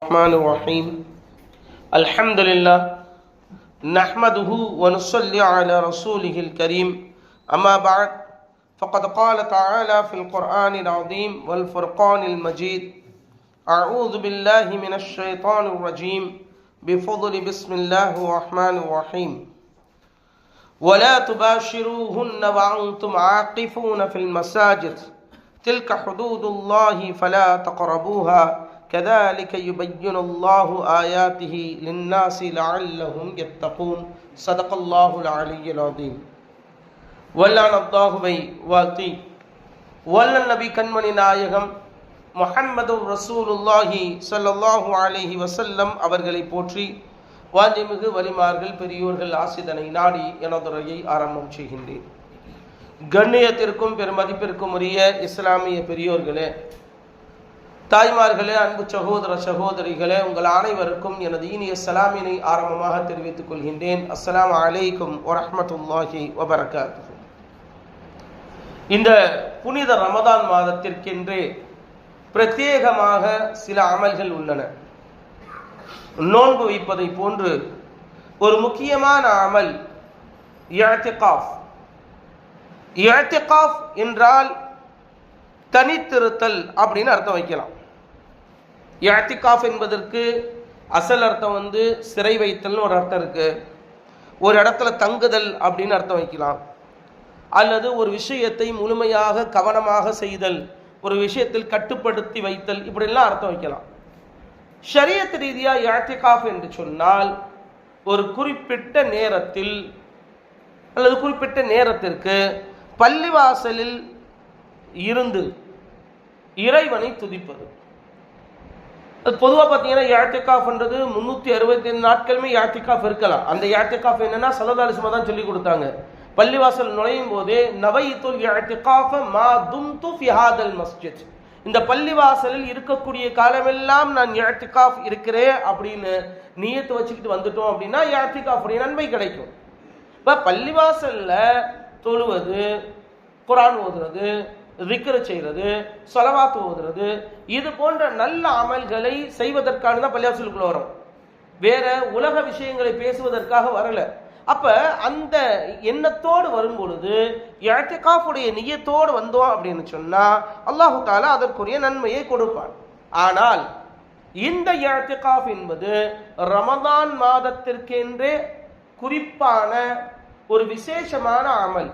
الرحمن الرحيم. الحمد لله نحمده ونصلي على رسوله الكريم. أما بعد فقد قال تعالى في القرآن العظيم والفرقان المجيد أعوذ بالله من الشيطان الرجيم. بفضل بسم الله الرحمن الرحيم. ولا تباشروهن وأنتم عاقفون في المساجد. تلك حدود الله فلا تقربوها. كذلك يبين الله آياته للناس لعلهم يتقون صدق الله العلي العظيم வல்லான் அல்லாஹுவை வாழ்த்தி வல்லன் நபி கண்மணி நாயகம் முஹம்மது ரசூலுல்லாஹி ஸல்லல்லாஹு அலைஹி வஸல்லம் அவர்களை போற்றி வாஞ்சிமிகு வலிமார்கள் பெரியோர்கள் ஆசிதனை நாடி எனதுரையை ஆரம்பம் செய்கின்றேன் கண்ணியத்திற்கும் பெருமதிப்பிற்கும் உரிய இஸ்லாமிய பெரியோர்களே தாய்மார்களே அன்பு சகோதர சகோதரிகளே உங்கள் அனைவருக்கும் எனது இனிய சலாமினை ஆரம்பமாக தெரிவித்துக் கொள்கின்றேன். அஸ்லாம் அலைக்கும் வரமத்துல்லாஹி வபரகாத்து இந்த புனித ரமதான் மாதத்திற்கென்றே பிரத்யேகமாக சில அமல்கள் உள்ளன. நோன்பு வைப்பதை போன்று ஒரு முக்கியமான அமல் இழத்திகாஃப் இழத்திகாஃப் என்றால் தனித்திருத்தல் அப்படின்னு அர்த்தம் வைக்கலாம். இஅ்திகாஃப் என்பதற்கு அசல் அர்த்தம் வந்து சிறை வைத்தல்னு ஒரு அர்த்தம் இருக்குது ஒரு இடத்துல தங்குதல் அப்படின்னு அர்த்தம் வைக்கலாம். அல்லது ஒரு விஷயத்தை முழுமையாக கவனமாக செய்தல் ஒரு விஷயத்தில் கட்டுப்படுத்தி வைத்தல் இப்படிலாம் அர்த்தம் வைக்கலாம். ஷரியத் ரீதியாக இஅ்திகாஃப் என்று சொன்னால் ஒரு குறிப்பிட்ட நேரத்தில் அல்லது குறிப்பிட்ட நேரத்திற்கு பள்ளிவாசலில் இருந்து இறைவனை துதிப்பது. அது பொதுவாக பார்த்தீங்கன்னா யாத்திகாஃப்ன்றது முந்நூற்றி அறுபத்தி நாட்களுமே யாத்திகாஃப் இருக்கலாம். அந்த யாத்திகாஃப் என்னன்னா சலதாலிசமா தான் சொல்லி கொடுத்தாங்க. பள்ளிவாசல் நுழையும் போதே நவைத்துல் யாத்திகாஃப மா தும் து ஃபிஹாதல் மஸ்ஜித். இந்த பள்ளிவாசலில் இருக்கக்கூடிய காலமெல்லாம் நான் யாத்திகாஃப் இருக்கிறேன் அப்படின்னு நீயத்து வச்சுக்கிட்டு வந்துட்டோம் அப்படின்னா யாத்திகாஃபுடைய நன்மை கிடைக்கும். இப்போ பள்ளிவாசலில் தொழுவது குரான் ஓதுறது ரிக்கரு செய்கிறது சொலவாத்து ஓதுறது இது போன்ற நல்ல அமல்களை செய்வதற்கான தான் பள்ளியாசலுக்குள்ள வரும். வேற உலக விஷயங்களை பேசுவதற்காக வரல. அப்ப அந்த எண்ணத்தோடு வரும் பொழுது இழத்திகாஃபுடைய நியத்தோடு வந்தோம் அப்படின்னு சொன்னா அல்லாஹு தாலா அதற்குரிய நன்மையை கொடுப்பான். ஆனால் இந்த இழத்திகாஃப் என்பது ரமதான் மாதத்திற்கென்றே குறிப்பான ஒரு விசேஷமான அமல்.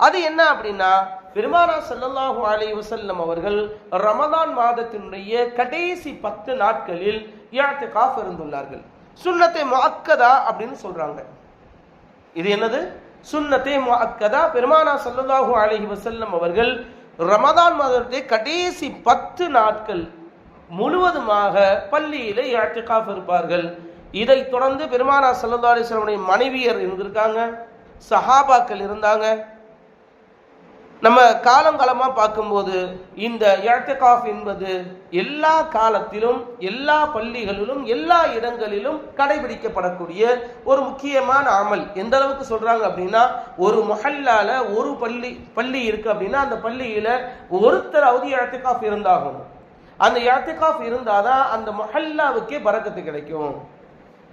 அது என்ன அப்படின்னா பெருமானா சல்லல்லாஹு அலைஹி வசல்லம் அவர்கள் ரமதான் மாதத்தினுடைய கடைசி பத்து நாட்களில் இஅ்திகாஃப் இருந்துள்ளார்கள் சுண்ணத்தை முஅக்கதா அப்படின்னு சொல்றாங்க. இது என்னது? சுண்ணத்தை முஅக்கதா. பெருமானா சல்லல்லாஹு அலைஹி வசல்லம் அவர்கள் ரமதான் மாதத்தை கடைசி பத்து நாட்கள் முழுவதுமாக பள்ளியிலே காஃப் இருப்பார்கள். இதை தொடர்ந்து பெருமானா சல்லல்லாஹு அலிஸ்லமுடைய மனைவியர் இருந்திருக்காங்க. சஹாபாக்கள் இருந்தாங்க. நம்ம காலங்காலமாக பார்க்கும்போது இந்த இழத்திகாஃப் என்பது எல்லா காலத்திலும் எல்லா பள்ளிகளிலும் எல்லா இடங்களிலும் கடைபிடிக்கப்படக்கூடிய ஒரு முக்கியமான அமல். எந்த அளவுக்கு சொல்கிறாங்க அப்படின்னா ஒரு மொஹல்லால ஒரு பள்ளி பள்ளி இருக்குது அப்படின்னா அந்த பள்ளியில் ஒருத்தராவது இழத்திகாஃப் இருந்தாகணும். அந்த இழத்திகாஃப் இருந்தாதான் அந்த மொஹல்லாவுக்கே பறக்கத்து கிடைக்கும்.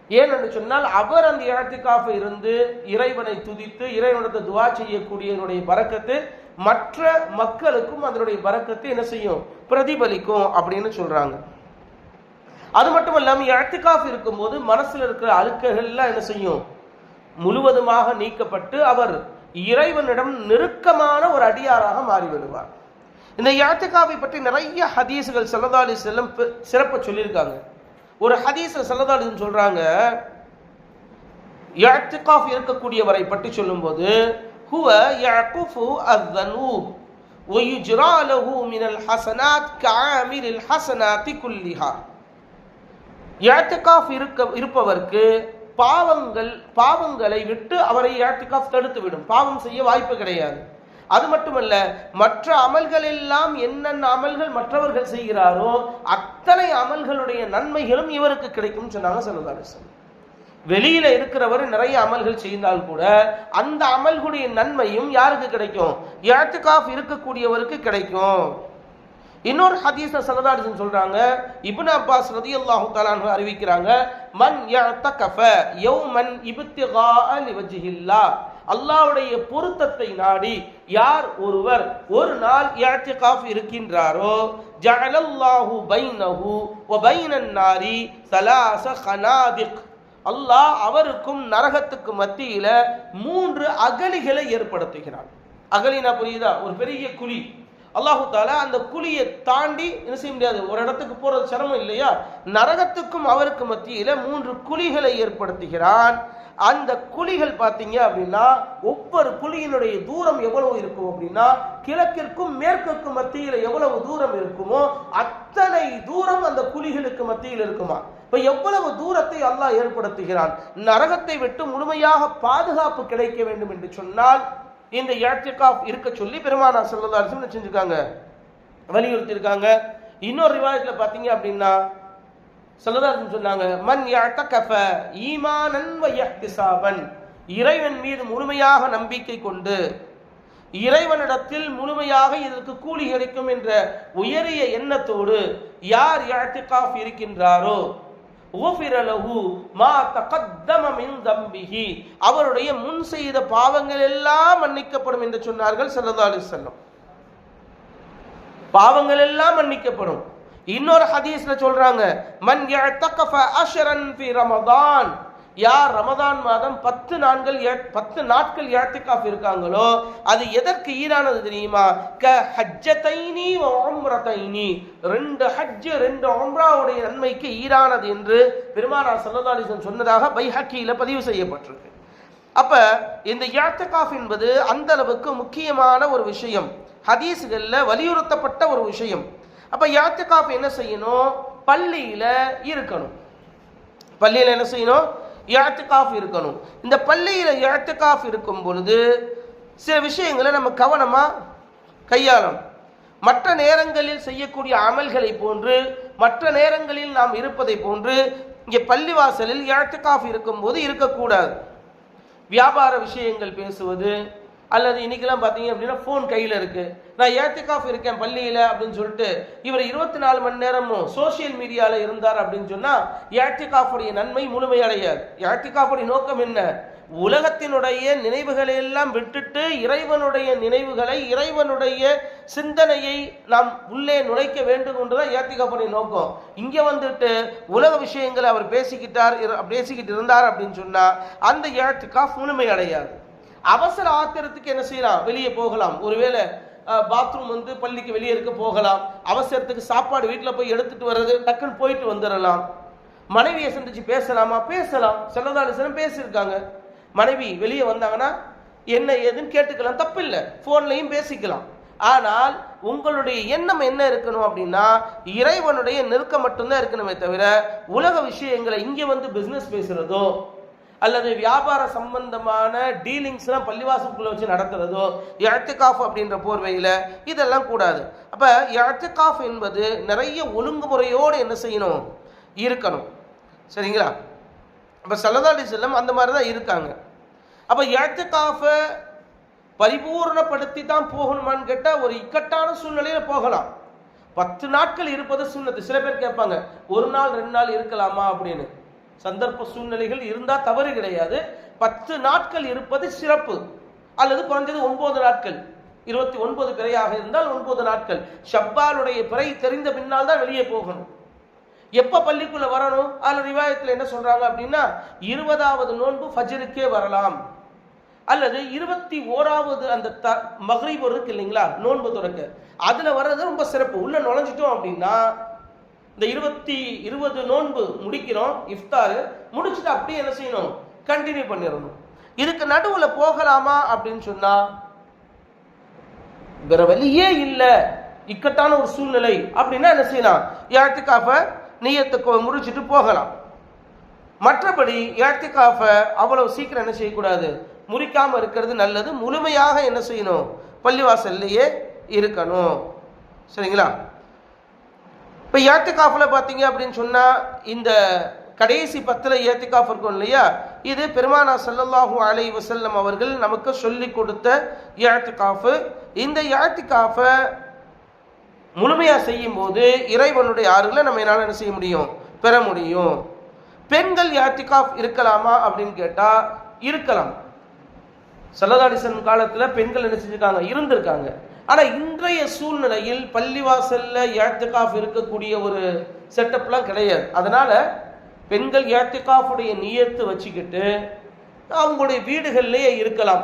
ஏன்னு சொன்னால் அவர் அந்த இழத்திக்காக இருந்து இறைவனை துதித்து இறைவனத்தை துவா செய்யக்கூடியவனுடைய பறக்கத்து மற்ற மக்களுக்கும் அதனுடைய வரக்கத்தை என்ன செய்யும்? பிரதிபலிக்கும் அப்படின்னு சொல்றாங்க. அது மட்டும் இல்லாமல் இழத்திக்காஃப் இருக்கும்போது மனசில் இருக்கிற அழுக்கைகள்லாம் என்ன செய்யும்? முழுவதுமாக நீக்கப்பட்டு அவர் இறைவனிடம் நெருக்கமான ஒரு அடியாராக மாறிவிடுவார். இந்த யாத்திகாவை பற்றி நிறைய ஹதீஸுகள் செல்லதாலி செல்லும் சிறப்பு சொல்லியிருக்காங்க. ஒரு ஹதீஸ செல்லதாலி சொல்றாங்க யாத்திகாஃப் இருக்கக்கூடியவரை பற்றி சொல்லும்போது ஹுவ யகுஃபு அத்தனூஹ் ஒயுஜ்ரா லஹு மினல் ஹசனாத் காமிரில் ஹசனாத்தி குல்லிஹா ஏத்துக்காஃப் இருக்க இருப்பவருக்கு பாவங்கள் பாவங்களை விட்டு அவரை ஏத்துக்காஃப் தடுத்துவிடும். பாவம் செய்ய வாய்ப்பு கிடையாது. அது மட்டுமல்ல மற்ற அமல்கள் எல்லாம் என்னென்ன அமல்கள் மற்றவர்கள் செய்கிறாரோ அத்தனை அமல்களுடைய நன்மைகளும் இவருக்கு கிடைக்கும் சொன்னாங்க செல்வதாரசன் வெளியில இருக்கிறவர் நிறைய அமல்கள் செய்தால் கூட அந்த அமல்களுடைய நன்மையும் யாருக்கு கிடைக்கும்? யாத்துக்காஃப் இருக்கக்கூடியவருக்கு கிடைக்கும். இன்னொரு ஹதீஸ்ல சல்லல்லாஹு சொல்றாங்க. இப்னு அப்பாஸ் ரதி அல்லாஹு தாலான் அறிவிக்கிறாங்க மன் யஅதகஃப யௌமன் இப்திகாஅ லிவஜ்ஹில்லாஹ். அல்லாவுடைய பொருத்தத்தை நாடி யார் ஒருவர் ஒரு நாள் இஅ்திகாஃப் இருக்கின்றாரோ ஜஅலல்லாஹு பைனஹு வ பைனன் நாரி சலாச கனாதிக் அல்லாஹ் அவருக்கும் நரகத்துக்கு மத்தியில மூன்று அகலிகளை ஏற்படுத்துகிறான். அகலினா புரியுதா? ஒரு பெரிய குழி. அல்லாஹு தாலா அந்த குழியை தாண்டி என்ன செய்ய முடியாது? ஒரு இடத்துக்கு போறது சிரமம் இல்லையா? நரகத்துக்கும் அவருக்கு மத்தியில மூன்று குழிகளை ஏற்படுத்துகிறான். அந்த குழிகள் பார்த்தீங்க அப்படின்னா ஒவ்வொரு குழியினுடைய தூரம் எவ்வளவு இருக்கும் அப்படின்னா கிழக்கிற்கும் மேற்கிற்கும் மத்தியில் எவ்வளவு தூரம் இருக்குமோ அத்தனை தூரம் அந்த குழிகளுக்கு மத்தியில் இருக்குமா? இப்ப எவ்வளவு தூரத்தை அல்லாஹ் ஏற்படுத்துகிறான்? நரகத்தை விட்டு முழுமையாக பாதுகாப்பு கிடைக்க வேண்டும் என்று சொன்னால் இந்த இழத்திகாப் இருக்க சொல்லி பெருமானா செல்லதா அரசு செஞ்சுருக்காங்க? வலியுறுத்தி இருக்காங்க இன்னொரு ரிவாயத்தில் பார்த்தீங்க அப்படின்னா செல்லதாசன் சொன்னாங்க மன் யஅதகஃப ஈமானன் வ இறைவன் மீது முழுமையாக நம்பிக்கை கொண்டு இறைவனிடத்தில் முழுமையாக இதற்கு கூலி கிடைக்கும் என்ற உயரிய எண்ணத்தோடு யார் இஅ்திகாஃப் இருக்கின்றாரோ மா மின் அவருடைய முன் செய்த பாவங்கள் எல்லாம் மன்னிக்கப்படும் என்று சொன்னார்கள் ஸல்லல்லாஹு அலைஹி பாவங்கள் எல்லாம் மன்னிக்கப்படும். இன்னொரு ஹதீஸ்ல சொல்றாங்க மன் யஅ்தகஃப ஃபி ரமதான். யார் ரமதான் மாதம் பத்து நாட்கள் பத்து நாட்கள் இழத்திக்காஃப் இருக்காங்களோ அது எதற்கு ஈடானது தெரியுமா? க ஹஜ்ஜதைனி வ ரெண்டு ஹஜ் ரெண்டு உம்ராவுடைய நன்மைக்கு ஈடானது என்று பெருமானார் சல்லதாலிசன் சொன்னதாக பைஹக்கியில பதிவு செய்யப்பட்டிருக்கு. அப்ப இந்த இழத்திகாஃப் என்பது அந்த அளவுக்கு முக்கியமான ஒரு விஷயம். ஹதீஸ்களில் வலியுறுத்தப்பட்ட ஒரு விஷயம். அப்ப இழத்திகாஃப் என்ன செய்யணும்? பள்ளியில இருக்கணும். பள்ளியில் என்ன செய்யணும்? இழத்துக்காஃப் இருக்கணும். இந்த பள்ளியில் இழத்துக்காஃப் இருக்கும் பொழுது சில விஷயங்களை நம்ம கவனமாக கையாளணும். மற்ற நேரங்களில் செய்யக்கூடிய அமல்களை போன்று மற்ற நேரங்களில் நாம் இருப்பதை போன்று இங்கே பள்ளிவாசலில் இழத்துக்காஃப் இருக்கும்போது இருக்கக்கூடாது. வியாபார விஷயங்கள் பேசுவது அல்லது இன்னைக்கெல்லாம் பார்த்தீங்க அப்படின்னா ஃபோன் கையில் இருக்கு. நான் ஏத்திகாஃப் இருக்கேன் பள்ளியில் அப்படின்னு சொல்லிட்டு இவர் இருபத்தி நாலு மணி நேரமும் சோஷியல் மீடியாவில் இருந்தார் அப்படின்னு சொன்னால் ஏத்திகாஃபுடைய நன்மை முழுமையடையாது. ஏத்திகாஃபுடைய நோக்கம் என்ன? உலகத்தினுடைய நினைவுகளை எல்லாம் விட்டுட்டு இறைவனுடைய நினைவுகளை இறைவனுடைய சிந்தனையை நாம் உள்ளே நுழைக்க வேண்டும் என்றுதான் ஏத்திகாஃபுடைய நோக்கம். இங்கே வந்துட்டு உலக விஷயங்களை அவர் பேசிக்கிட்டார் இரு- பேசிக்கிட்டு இருந்தார் அப்படின்னு சொன்னால் அந்த ஏத்திகாஃப் முழுமை அடையாது அவசர ஆத்திரத்துக்கு என்ன செய்யலாம்? வெளியே போகலாம். ஒருவேளை பாத்ரூம் வந்து பள்ளிக்கு வெளியே இருக்க போகலாம். அவசரத்துக்கு சாப்பாடு வீட்டில் போய் எடுத்துட்டு வர்றது டக்குன்னு போயிட்டு வந்துடலாம் மனைவியை சந்திச்சு பேசலாமா? பேசலாம். செல்லதாலிசனம் பேசியிருக்காங்க. மனைவி வெளியே வந்தாங்கன்னா என்ன ஏதுன்னு கேட்டுக்கலாம். தப்பில்லை. ஃபோன்லையும் பேசிக்கலாம். ஆனால் உங்களுடைய எண்ணம் என்ன இருக்கணும் அப்படின்னா இறைவனுடைய நெருக்கம் மட்டும்தான் இருக்கணுமே தவிர உலக விஷயங்களை இங்கே வந்து பிஸ்னஸ் பேசுறதோ அல்லது வியாபார சம்பந்தமான டீலிங்ஸ்லாம் பள்ளிவாசலுக்குள்ள வச்சு நடத்துறதோ எழுத்துக்காஃப் அப்படின்ற போர்வையில் இதெல்லாம் கூடாது. அப்போ எழுத்துக்காஃப் என்பது நிறைய ஒழுங்குமுறையோடு என்ன செய்யணும்? இருக்கணும். சரிங்களா? அப்போ சல்லதாலி செல்லம் அந்த மாதிரி தான் இருக்காங்க. அப்போ எழுத்துக்காஃபை பரிபூர்ணப்படுத்தி தான் போகணுமான்னு கேட்டால் ஒரு இக்கட்டான சூழ்நிலையில் போகலாம். பத்து நாட்கள் இருப்பது சுண்ணத்து சில பேர் கேட்பாங்க ஒரு நாள் ரெண்டு நாள் இருக்கலாமா அப்படின்னு. சந்தர்ப்ப சூழ்நிலைகள் இருந்தால் தவறு கிடையாது. பத்து நாட்கள் இருப்பது சிறப்பு. அல்லது குறைஞ்சது ஒன்பது நாட்கள். இருபத்தி ஒன்பது பிறையாக இருந்தால் ஒன்பது நாட்கள். ஷப்பாலுடைய பிறை தெரிந்த பின்னால் தான் வெளியே போகணும். எப்ப பள்ளிக்குள்ள வரணும்? அதுல ரிவாயத்தில் என்ன சொல்றாங்க அப்படின்னா இருபதாவது நோன்பு ஃபஜ்ருக்கே வரலாம். அல்லது இருபத்தி ஓராவது அந்த த மகரிப் இருக்கு இல்லைங்களா? நோன்பு துறக்க அதுல வர்றது ரொம்ப சிறப்பு. உள்ள நுழைஞ்சிட்டோம் அப்படின்னா இந்த இருபத்தி இருபது நோன்பு முடிக்கிறோம் இஃப்தாரு முடிச்சுட்டு அப்படியே என்ன செய்யணும்? கண்டினியூ பண்ணிடணும். இதுக்கு நடுவில் போகலாமா அப்படின்னு சொன்னா வேற வழியே இல்லை. இக்கட்டான ஒரு சூழ்நிலை. அப்படின்னா என்ன செய்யலாம்? ஏத்திகாஃப நீயத்துக்கு முடிச்சுட்டு போகலாம். மற்றபடி ஏத்திகாஃப அவ்வளவு சீக்கிரம் என்ன செய்யக்கூடாது? முறிக்காமல் இருக்கிறது நல்லது. முழுமையாக என்ன செய்யணும்? பள்ளிவாசல்லையே இருக்கணும். சரிங்களா? இப்போ ஏத்திகாஃபில் பார்த்தீங்க அப்படின்னு சொன்னால் இந்த கடைசி பத்தில் ஏத்திகாஃப் இருக்கும் இல்லையா? இது பெருமானா சல்லல்லாஹு அலை வசல்லம் அவர்கள் நமக்கு சொல்லி கொடுத்த ஏத்திகாஃபு இந்த ஏத்திகாஃபை முழுமையாக செய்யும் போது இறைவனுடைய ஆறுகளை நம்ம என்னால் என்ன செய்ய முடியும்? பெற முடியும். பெண்கள் யாத்திகாஃப் இருக்கலாமா அப்படின்னு கேட்டால் இருக்கலாம். சல்லதாடிசன் காலத்தில் பெண்கள் என்ன செஞ்சிருக்காங்க? இருந்திருக்காங்க. ஆனா இன்றைய சூழ்நிலையில் பள்ளிவாசல்ல ஏத்துக்காஃப் இருக்கக்கூடிய ஒரு செட்டப்லாம் கிடையாது. அதனால பெண்கள் ஏத்துக்காஃபுடைய நியத்து வச்சுக்கிட்டு அவங்களுடைய வீடுகள்லேயே இருக்கலாம்.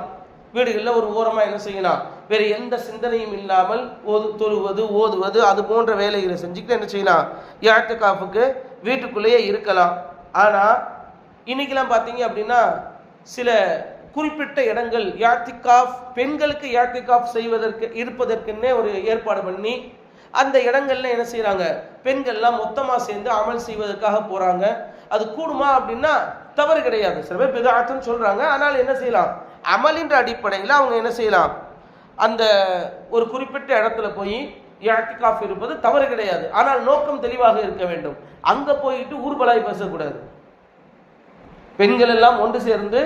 வீடுகளில் ஒரு ஓரமாக என்ன செய்யலாம்? வேறு எந்த சிந்தனையும் இல்லாமல் ஓது தொழுவது ஓதுவது அது போன்ற வேலைகளை செஞ்சுக்கிட்டு என்ன செய்யலாம்? யாத்திகாஃபுக்கு வீட்டுக்குள்ளேயே இருக்கலாம். ஆனால் இன்றைக்கெலாம் பார்த்தீங்க அப்படின்னா சில குறிப்பிட்ட இடங்கள் யாத்திகாஃப் பெண்களுக்கு யாத்திகாஃப் செய்வதற்கு இருப்பதற்குன்னே ஒரு ஏற்பாடு பண்ணி அந்த இடங்கள்ல என்ன செய்கிறாங்க பெண்கள்லாம் மொத்தமா சேர்ந்து அமல் செய்வதற்காக போறாங்க. அது கூடுமா அப்படின்னா தவறு கிடையாது. சில பேர் பிதாத்துன்னு சொல்றாங்க. ஆனால் என்ன செய்யலாம்? அமலின்ற அடிப்படையில் அவங்க என்ன செய்யலாம்? அந்த ஒரு குறிப்பிட்ட இடத்துல போய் யாத்திகாஃப் இருப்பது தவறு கிடையாது. ஆனால் நோக்கம் தெளிவாக இருக்க வேண்டும். அங்க போயிட்டு ஊர்பலாய் பேசக்கூடாது. பெண்கள் எல்லாம் ஒன்று சேர்ந்து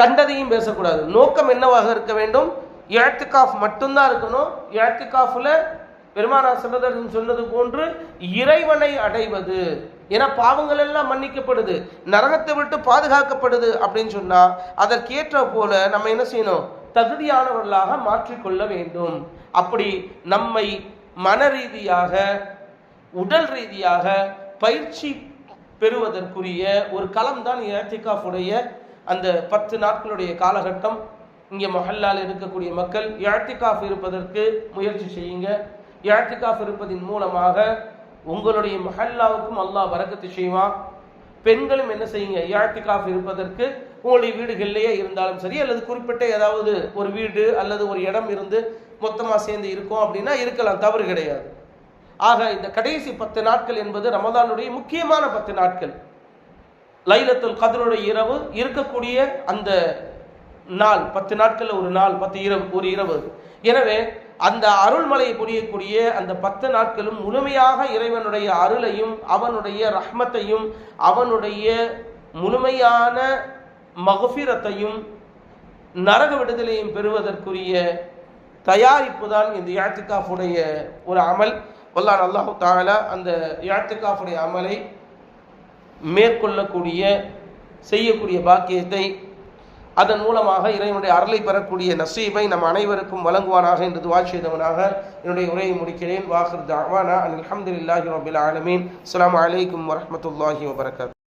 கண்டதையும் பேசக்கூடாது. நோக்கம் என்னவாக இருக்க வேண்டும்? இழத்துக்காஃப் மட்டும்தான் இருக்கணும். இழத்துக்காஃபில் பெருமானா சல்லதன் சொன்னது போன்று இறைவனை அடைவது. ஏன்னா பாவங்கள் எல்லாம் மன்னிக்கப்படுது. நரகத்தை விட்டு பாதுகாக்கப்படுது அப்படின்னு சொன்னால் அதற்கேற்ற போல நம்ம என்ன செய்யணும்? தகுதியானவர்களாக மாற்றிக்கொள்ள வேண்டும். அப்படி நம்மை மன ரீதியாக உடல் ரீதியாக பயிற்சி பெறுவதற்குரிய ஒரு களம் தான் ஏத்திகாஃபுடைய அந்த பத்து நாட்களுடைய காலகட்டம் இங்கே மஹல்லால் இருக்கக்கூடிய மக்கள் யாழ்த்திக்காஃப் இருப்பதற்கு முயற்சி செய்யுங்க. யாத்திகாஃப் இருப்பதின் மூலமாக உங்களுடைய மஹல்லாவுக்கும் அல்லாஹ் வரக்கத்து செய்வான். பெண்களும் என்ன செய்யுங்க? யாத்திகாஃப் இருப்பதற்கு உங்களுடைய வீடுகளிலேயே இருந்தாலும் சரி அல்லது குறிப்பிட்ட ஏதாவது ஒரு வீடு அல்லது ஒரு இடம் இருந்து மொத்தமாக சேர்ந்து இருக்கோம் அப்படின்னா இருக்கலாம் தவறு கிடையாது. ஆக இந்த கடைசி பத்து நாட்கள் என்பது ரமதானுடைய முக்கியமான பத்து நாட்கள். லைலத்துல் கதருடைய இரவு இருக்கக்கூடிய அந்த நாள் பத்து நாட்களில் ஒரு நாள் பத்து இரவு ஒரு இரவு. எனவே அந்த அருள்மலையை புரியக்கூடிய அந்த பத்து நாட்களும் முழுமையாக இறைவனுடைய அருளையும் அவனுடைய ரஹ்மத்தையும் அவனுடைய முழுமையான மகஃபிரத்தையும் நரக விடுதலையும் பெறுவதற்குரிய தயாரிப்பு தான் இந்த யாத்திகாஃபுடைய ஒரு அமல். வல்லான் அல்லாஹு தாலா அந்த யாத்திகாஃபுடைய அமலை மேற்கொள்ளக்கூடிய செய்யக்கூடிய பாக்கியத்தை அதன் மூலமாக இறைவனுடைய அருளை பெறக்கூடிய நசீபை நம் அனைவருக்கும் வழங்குவானாக என்று துவா செய்தவனாக என்னுடைய உரையை முடிக்கிறேன். வாஹர் தாவானா அலமதுல்லாஹி ரபில் ஆலமீன். அஸ்ஸலாமு அலைக்கும் வரமத்துல்லாஹி வபரகாத்.